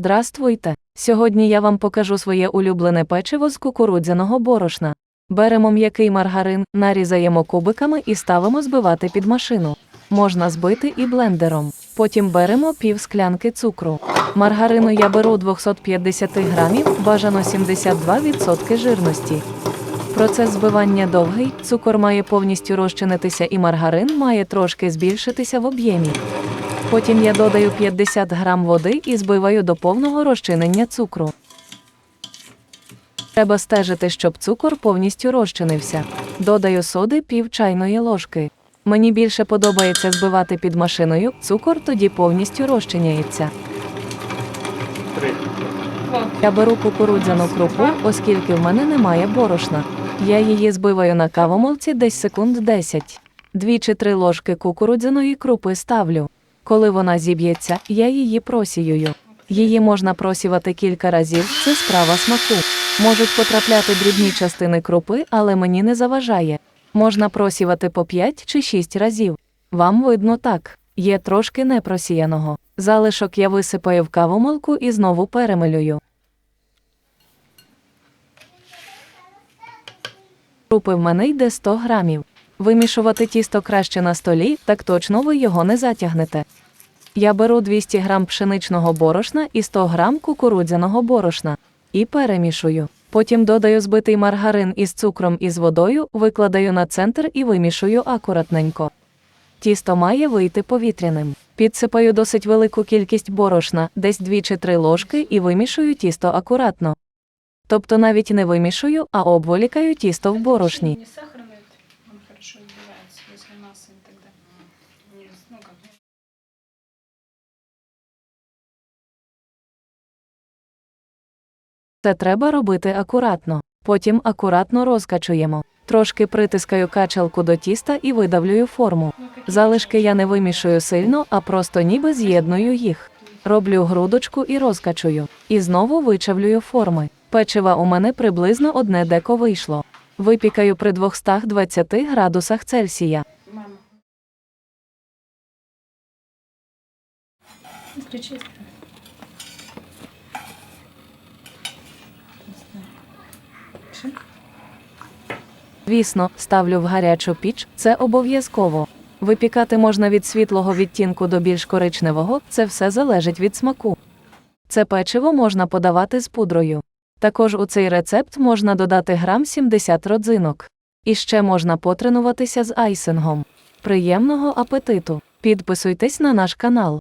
Здравствуйте! Сьогодні я вам покажу своє улюблене печиво з кукурудзяного борошна. Беремо м'який маргарин, нарізаємо кубиками і ставимо збивати під машину. Можна збити і блендером. Потім беремо пів склянки цукру. Маргарину я беру 250 грамів, бажано 72% жирності. Процес збивання довгий, цукор має повністю розчинитися і маргарин має трошки збільшитися в об'ємі. Потім я додаю 50 грам води і збиваю до повного розчинення цукру. Треба стежити, щоб цукор повністю розчинився. Додаю соди пів чайної ложки. Мені більше подобається збивати під машиною, цукор тоді повністю розчиняється. Я беру кукурудзяну крупу, оскільки в мене немає борошна. Я її збиваю на кавомолці десь секунд 10. Дві чи три ложки кукурудзяної крупи ставлю. Коли вона зіб'ється, я її просіюю. Її можна просівати кілька разів, це справа смаку. Можуть потрапляти дрібні частини крупи, але мені не заважає. Можна просівати по 5 чи 6 разів. Вам видно так. Є трошки непросіяного. Залишок я висипаю в кавомолку і знову перемилюю. Крупи в мене йде 100 грамів. Вимішувати тісто краще на столі, так точно ви його не затягнете. Я беру 200 грам пшеничного борошна і 100 грам кукурудзяного борошна і перемішую. Потім додаю збитий маргарин із цукром і з водою, викладаю на центр і вимішую акуратненько. Тісто має вийти повітряним. Підсипаю досить велику кількість борошна, десь 2 чи 3 ложки, і вимішую тісто акуратно. Тобто навіть не вимішую, а обволікаю тісто в борошні. Ну, как Це треба робити акуратно. Потім акуратно розкачуємо. Трошки притискаю качалку до тіста і видавлюю форму. Залишки я не вимішую сильно, а просто ніби з'єдную їх. Роблю грудочку і розкачую. І знову вичавлюю форми. Печива у мене приблизно одне деко вийшло. Випікаю при 220 градусах Цельсія. Включи. Звісно, ставлю в гарячу піч, це обов'язково. Випікати можна від світлого відтінку до більш коричневого, це все залежить від смаку. Це печиво можна подавати з пудрою. Також у цей рецепт можна додати грам 70 родзинок. І ще можна потренуватися з айсингом. Приємного апетиту! Підписуйтесь на наш канал.